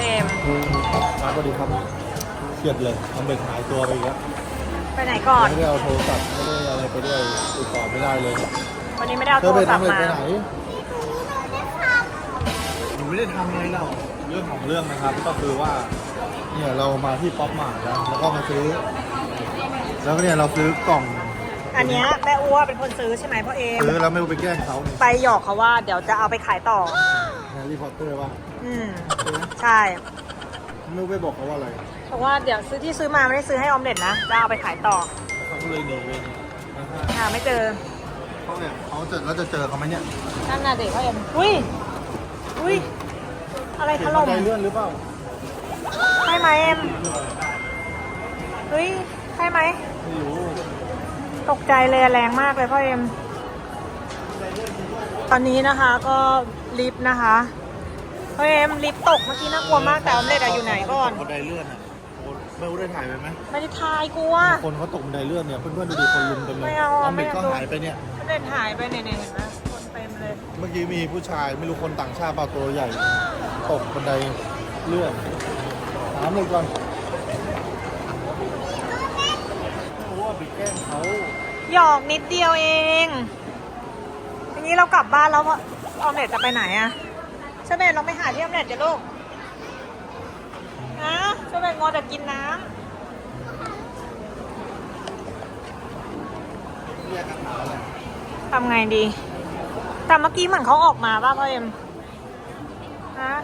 พ่อเอ็มมาพอดีครับเครียดเลยทำเด็กหายตัวไปอีกแล้วไปไหนก่อน ไม่ได้เอาโทรศัพท์ไม่ได้อะไรไปด้วยติดต่อไม่ได้เลยวันนี้ไม่ได้เอาเธโทอรไปศัพทำท์อะไรมา ไปไหนหนูไม่ได้ทำอะไรเราเรื่องของเรื่องนะครับ ก็คือว่า เนี่ยเรามาที่ป๊อปมาร์ทแล้วแล้วก็มาซื้อ แล้วก็เนี่ยเราซื้อกล่องอันเนี้ยแม่อ้วเป็นคนซื้อใช่ไหมพ่อเอ็มซื้อแล้วไม่รู้ไปแกล้งเขาเนี่ยไปหยอกเขาว่าเดี๋ยวจะเอาไปขายต่อ แฮร์รี่พอตเตอร์ป่ะอืมใช่ไหมใช่ไม่รู้ไปบอกเขาว่าอะไรเพราะว่าเดี๋ยวซื้อที่ซื้อมาไม่ได้ซื้อให้ออมเล็ตนะจะเอาไปขายต่อเขาก็เลยหนีไปเนี่ยนะฮะหาไม่เจอเขาเนี่ยเขาจะแล้วจะเจอเขาไหมเนี่ยนั่นน่ะเด็กพ่อเอ็มอุ้ยอุ้ยอะไรถเห็นบัล่นมไดเลื่อนหรือเปล่าใช่ไหมเอ็มเฮ้ยใช่ไหมไม่รู้ตกใจเลยอะแรงมากเลยพ่อเอ็มตอนนี้นะคะก็ ลิฟต์นะคะพ่อเอ็มลิฟต์ตกเมื่อกี้น่ากลัวมากแต่ออมเล็ตอะอยู่ไหนก่อน บันไดเลื่อนอะโอ้ไม่รู้ได้ถ่ายไปไหมไม่ได้ทายกลัว คนเขาตกบันไดเลื่อนเนี่ยเพื่อนๆดูดิคนลุมเต็มเลยไม่เอาออมเล็ตไม่ก็เอา หายไปเนี่ยออมเล็ตหายไปเนี่ยเนี่ยเห็นไหมคนเต็มเลยเมื่อกี้มีผู้ชายไม่รู้คนต่างชาติเปล่าตัวใหญ่ ตกบันไดเลื่อนถามเลยก่อนไม่รู้ว่าไปแกล้งเขาหยอกนิดเดียวเองทีนี้เรากลับบ้านแล้วพ่อ ออมเล็ตจะไปไหนอะเชเบตเราไปหาที่ออมเล็ตเดี๋ยวลูกนะเชเบตงอแต่กินน้ำทำไงดี แต่เมื่อกี้เหมือนเขาออกมาป่ะพ่อเอ็มฮะ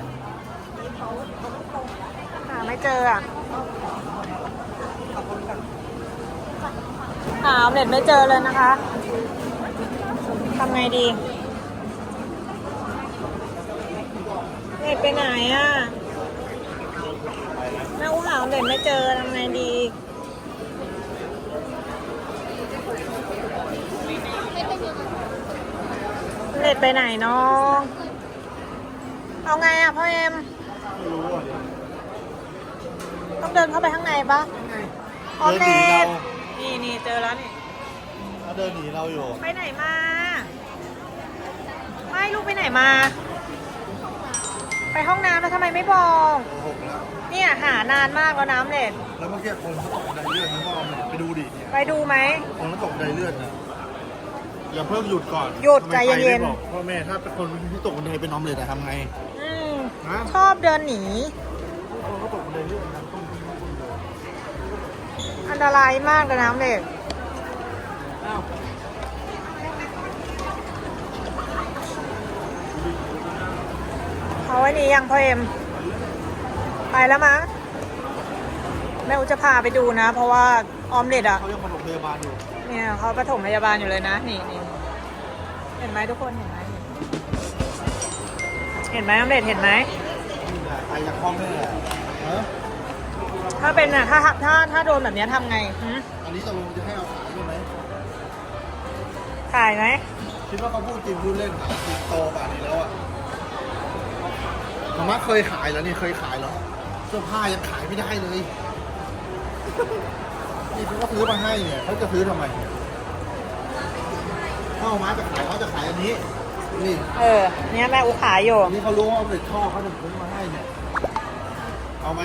หาไม่เจออะหาออมเล็ตไม่เจอเลยนะคะทำไงดีเน็ต ไปไหนอะแม่อู้หาออมเล็ตไม่เจอทำไงดีออมเล็ตไปไหนเนาะเอาไงอะพ่อเอ็มไม่รู้อะต้องเดินเข้าไปข้างในปะออมเดินหนีเล็เราตนี่นี่เจอแล้วนี่เขาเดินหนีเราอยู่ ไปไหนมา ไม่ลูกไปไหนมา ไปห้องน้ำแล้วทำไมไม่บอกโกหกแล้ว เนี่ยหานานมากแล้วน้ำเล็ดแล้วเมื่อกี้คนเขาตกบันไดเลื่อนนะพ่อออมเล็ตไปดูดิเนี่ยไปดูไหม คนเขาตกบันไดเลื่อนนะอย่าเพิ่งหยุดก่อนหยุดทำไมใจเย็นๆใครไม่บอกพ่อแม่ถ้าเป็นคนที่ตกบันไดเป็นออมเล็ตอะทำไง อืมฮะ ชอบเดินหนี คนเขาตกบันไดเลื่อนนะต้องอันตรายมากเลยน้ำเล็ดอ้าว เอาไว้นี้ยังพ่อเอ็ม ไปแล้วมั้งแม่อุจะพาไปดูนะ เพราะว่าออมเล็ดอะเขายังปฐมพยาบาลอยู่ เนี่ยเขาปฐมพยาบาลอยู่เลยนะนี่นี่เห็นไหมทุกคนเห็นไหมเห็นไหมออมเล็ดเห็นไหมนี่แหละใครอยากพ่อแม่ฮะถ้าเป็นอะถ้าถ้าถ้าโดนแบบเนี้ยทำไงหืมอันนี้ตกลงจะให้เอาขายใช่ไหมถ่ายไหมคิดว่าเขาพูดจริงพูดเล่นขายจริงโตป่านนี้แล้วอะ มาม่าเคยขายแล้วนี่เคยขายแล้วเสื้อผ้ายังขายไม่ได้เลย นี่เขาก็ซื้อมาให้เนี่ยเขาจะซื้อทำไมเนี่ยถ้ามาม่าจะขายเขาจะขายอันนี้ นี่เออ เนี่ยแม่อุขายอยู่ อันนี้เขารู้ว่าเป็นช่อเขาจะซื้อมาให้เนี่ย เอาไหม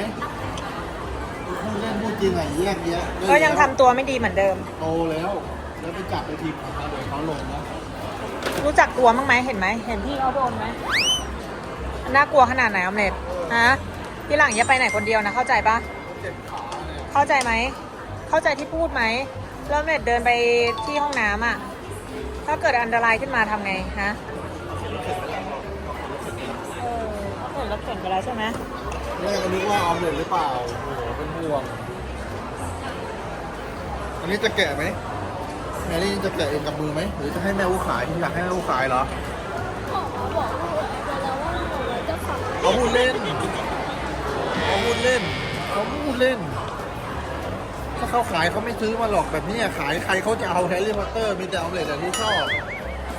พูดเล่นพูดจริงอะแยกแยะก็ยังทำตัวไม่ดีเหมือนเดิม โตแล้ว แล้วไปจับไปทีมของเขาเดี๋ยวเขาลงนะรู้จักกลัวมั้างไหมเห็นไหม เห็นพี่เขาโดนไหมมั นน่ากลัวขนาดไหนออมเล็ตฮะที่หลังอย่าไปไหนคนเดียวนะ เข้าใจปะเจ็บขาเนี่ยเข้าใจไหม เข้าใจที่พูดไหมแล้วออมเล็ตเดินไปที่ห้องน้ำอะ ถ้าเกิดอันตรายขึ้นมาทำไงฮะเออเห็นรถเข็นไปแล้วใช่ไหมแม่ก็นึกว่าออมเล็ตหรือเปล่าโอ้โหเป็นห่วง อันนี้จะแกะไหมแม่นี่จะแกะเองกับมือไหมหรือจะให้แม่อู้ขายอยากให้แม่อู้ขายเหรอหมอบอกว่าเดี๋ยวเราว่าเราจะขาย เขาพูดเล่นเขาพูดเล่นเขาพูดเล่น ถ้าเขาขายเขาไม่ซื้อมาหรอกแบบนี้อะขายใครเขาจะเอาแฮร์รี่พอตเตอร์มีแต่ออมเล็ตอะที่ชอบ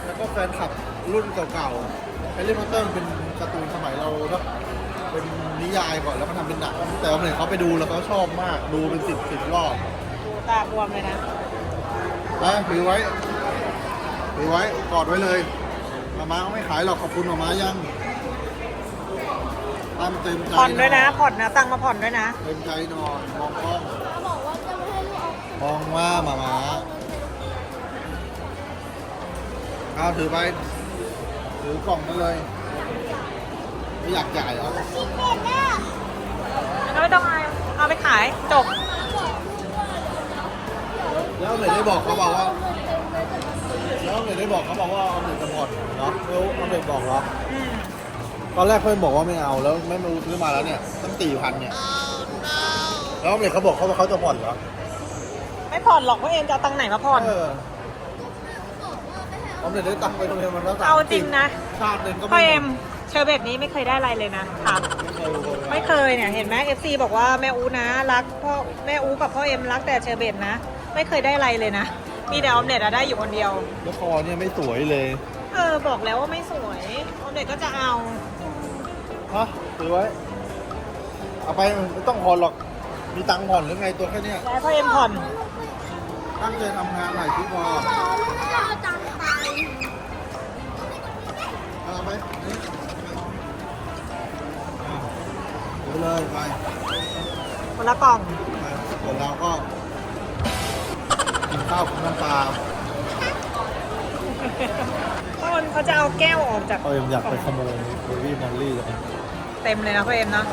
แล้วก็แฟนคลับรุ่นเก่าๆแฮร์รี่พอตเตอร์เป็นการ์ตูนสมัยเราก็เป็นนิยายก่อนแล้วมาทำเป็นหนังแต่ออมเล็ตเขาไปดูแล้วเขาชอบมากดูเป็นสิบสิบรอบดูตาบวมเลยนะนะถือไว้ถือไว้กอดไว้เลยมาม้าเขาไม่ขายหรอกขอบคุณมาม้ายังไป ตั้มเต็มใจผ่อนด้วยนะ ผ่อนนะตังค์มาผ่อนด้วยนะ เต็มใจนอนมองกล้องเขาบอกว่าจะไม่ให้ลูกเอามองว่าหมามาเอาถือไป ถือกล่องมาเลย ไม่อยากจ่ายเหรอคิดเป็นแน่แล้วไม่ต้องเอาเอาไปขายจบ แล้วเลยได้บอกเขาบอกว่า แล้วเลยได้บอกเขาบอกว่าเอาเงินจะผ่อนเนาะแล้วเอาเงินบอกเหรอ อืม ตอนแรกเพื่อนบอกว่าไม่เอาแล้วไม่มาซื้อมาแล้วเนี่ยตั้งสี่พันเนี่ย แล้วเลยเขาบอกเขาว่าเขาจะผ่อนเหรอไม่ผ่อนหรอกเพราะเอ็มจะเอาตังค์ไหนมาผ่อน เออเอาเงินได้ตังค์ไปโรงเรียนมันแล้วเอาจริงนะ ชาติหนึ่งก็พ่อไม่หเอ็มมดเชอร์เบตนี้ไม่เคยได้อะไรเลยนะถามไม่เคยไม่เคยเนี่ยเห็นไหมเอฟซีบอกว่าแม่อูนะรักพ่อแม่อูกับพ่อเอ็มรักแต่เชอร์เบตนะ ไม่เคยได้อะไรเลยนะ มีแต่ออมเล็ตอะได้อยู่คนเดียว แล้วคอเนี่ยไม่สวยเลย เออบอกแล้วว่าไม่สวยออมเล็ตก็จะเอา ฮะถือไว้ เอาไปไม่ต้องผ่อนหรอก มีตังค์ผ่อนหรือไงตัวแค่เนี้ยแล้วพ่อเอ็มผ่อน ตั้งใจทำงานหน่อยที่พอบอกลูกไม่เอาตังค์ไปเอาไปนี่อะเดี๋ยวเลยไปคนละกล่อง ไปส่วนเราก็กินข้าวกับน้ำปลา พ่อเอ็มเขาจะเอาแก้วออกจากเอ็มอยากไปขโมยเบบี้มอลลี่เลยเต็มเลยนะพ่อเอ็มนะ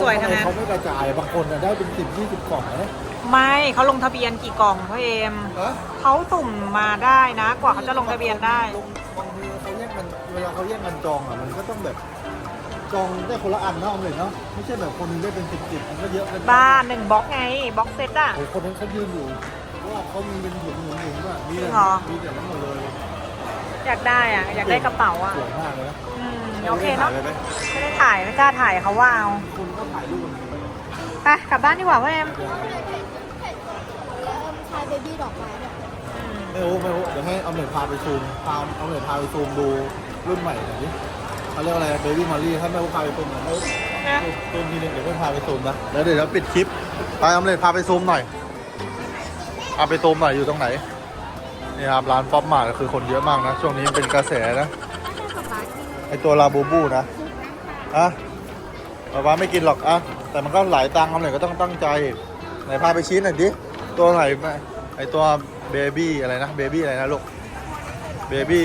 สวยๆทั้งนั้น เขาไม่กระจายบางคนน่ะได้เป็นสิบยี่สิบกล่องนะไม่เขาลงทะเบียนกี่กล่องพ่อเอ็มฮะเขาสุ่มมาได้นะ กว่าเขาจะลงทะเบียนได้ ลงบางทีเขาแยกกันเวลาเขาแยกกันจองอะมันก็ต้องแบบจองได้คนละอันเนาะเอาเลยเนาะไม่ใช่แบบคนหนึงได้เป็นสิบสิบมันก็เยอะเกันไปบ้าหนึ่งบล็อกไงบล็อกเซตอะ โอ้ยคนนั้นเขายืนอยู่เพราะว่าเขามีเป็นถุงหนุนๆด้วยมีแต่จริงเหรอ มีแต่นั้นหมดเลย อยากได้อะอยากได้กระเป๋าอะสวยมากเลยนะอืมโอเคเนาะไม่ได้ถ่ยลยไหมไม่ได้ถ่ายไม่กล้าถ่ายเขาว่าเอาคุณก็ถ่ายรูปกันไปเลยไปกลับบ้านดีกว่าพ่อเอ็มเออชายเบบี้ดอกไม้เนี่ยไม่รู้ไม่รู้เดี๋ยวให้เอาเหนือพาไปซูมพาเอาเหนือพาไปซูมดูรุ่นใหม่หน่อยดิเขาเรียกอะไรเบบี้มารีถ้าไม่รู้พาไปซูมหน่อยไม่รู้นะซูมทีนึงเดี๋ยวเพื่อนพาไปซูมนะแล้วเดี๋ยวเราปิดคลิปไปเอาเลยพาไปซูมหน่อยพาไปซูมหน่อยอยู่ตรงไหน นี่ครับร้านป๊อปมาร์ทคือคนเยอะมากนะ ช่วงนี้เป็นกระแสนะไอตัวลาบูบูนะอะป๊าป๊าไม่กินหรอกอะแต่มันก็หลายตังค์เอาเลยก็ต้องตั้งใจไหนพาไปชี้หน่อยดิตัวไหนไอตัวเบบี้อะไรนะเบบี้อะไรนะลูกเบบี้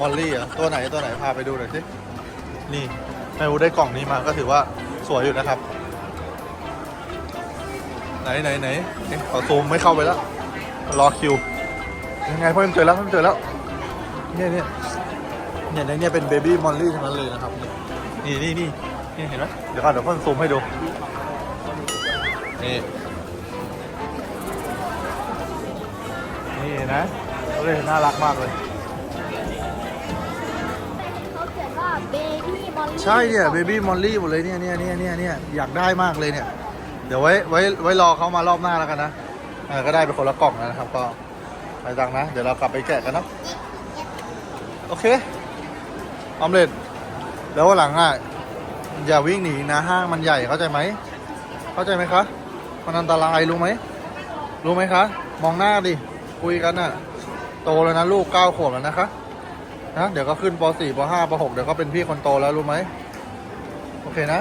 มอลลี่อะตัวไหนตัวไหนพาไปดูหน่อยสินี่แม่อูได้กล่องนี้มาก็ถือว่าสวยอยู่นะครับ ไหนไหนไหนเอ๊ะขอซูมไม่เข้าไปแล้วรอคิว ยังไงพ่อเอ็มเจอแล้วพ่อเอ็มเจอแล้ว เนี่ยเนี่ยเนี่ยในเนี่ยเป็นเบบี้มอลลี่ทั้งนั้นเลยนะครับ นี่นี่นี่นี่เห็นไหมเดี๋ยวก่อนเดี๋ยวพ่อซูมให้ดู นี่ นี่นะเลยน่ารักมากเลยเขาเขียนว่าเบบี้มอลลี่ใช่เนี่ยเบบี้มอลลี่หมดเลยเนี่ยเนี่ยเนี่ยเนี่ยเนี่ยอยากได้มากเลยเนี่ย เดี๋ยวไว้ไว้ไว้รอเขามารอบหน้าแล้วกันนะเออก็ได้เป็นคนละกล่องนะครับก็ ไปตังนะ เดี๋ยวเรากลับไปแกะกันเนอะโอเค ออมเล็ตแล้ววันหลังอะ อย่าวิ่งหนีนะ ห้างมันใหญ่เข้าใจไหม เข้าใจไหมคะ มันอันตรายรู้ไหม รู้ไหมคะ มองหน้าดิ คุยกันน่ะ โตแล้วนะลูกเก้าขวบแล้วนะคะนะเดี๋ยวก็ขึ้นป .4 ป .5 ป .6 เดี๋ยวก็เป็นพี่คนโตแล้วรู้ไหม โอเคนะ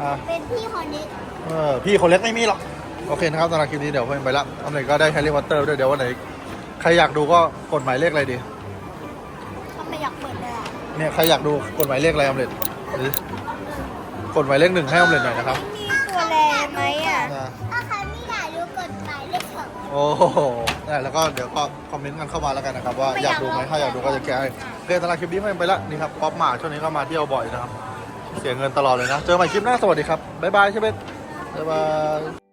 อ่า เป็นพี่คนนี้เออ พี่คนเล็กไม่มีหรอก โอเคนะครับสำหรับคลิปนี้เดี๋ยวเพิ่งไปละออมเล็ตก็ได้แฮร์รี่พอตเตอร์ด้วยเดี๋ยววันไหน ใครอยากดูก็กดหมายเลขอะไรดี ทำไมอยากเปิดเลยอะเนี่ยใครอยากดูกดหมายเลขอะไรออมเล็ตหรือกดหมายเลขหนึ่งให้ออมเล็ตหน่อยนะครับมีตัวแลไหมอะนะถ้าใครไม่อยากรู้กดหมายเลขสองโอ้โหเนี่ยแล้วก็เดี๋ยวก็คอมเมนต์กันเข้ามาแล้วกันนะครับว่าอยากดูไหมถ้าอยากดูก็จะแก้ให้โอเคสำหรับคลิปนี้ไม่ไปละนี่ครับป๊อปมาช่วงนี้ก็มาเที่ยวบ่อยนะครับ เสียเงินตลอดเลยนะ เจอใหม่คลิปหน้าสวัสดีครับบ๊ายบายใช่ไหมบ๊ายบาย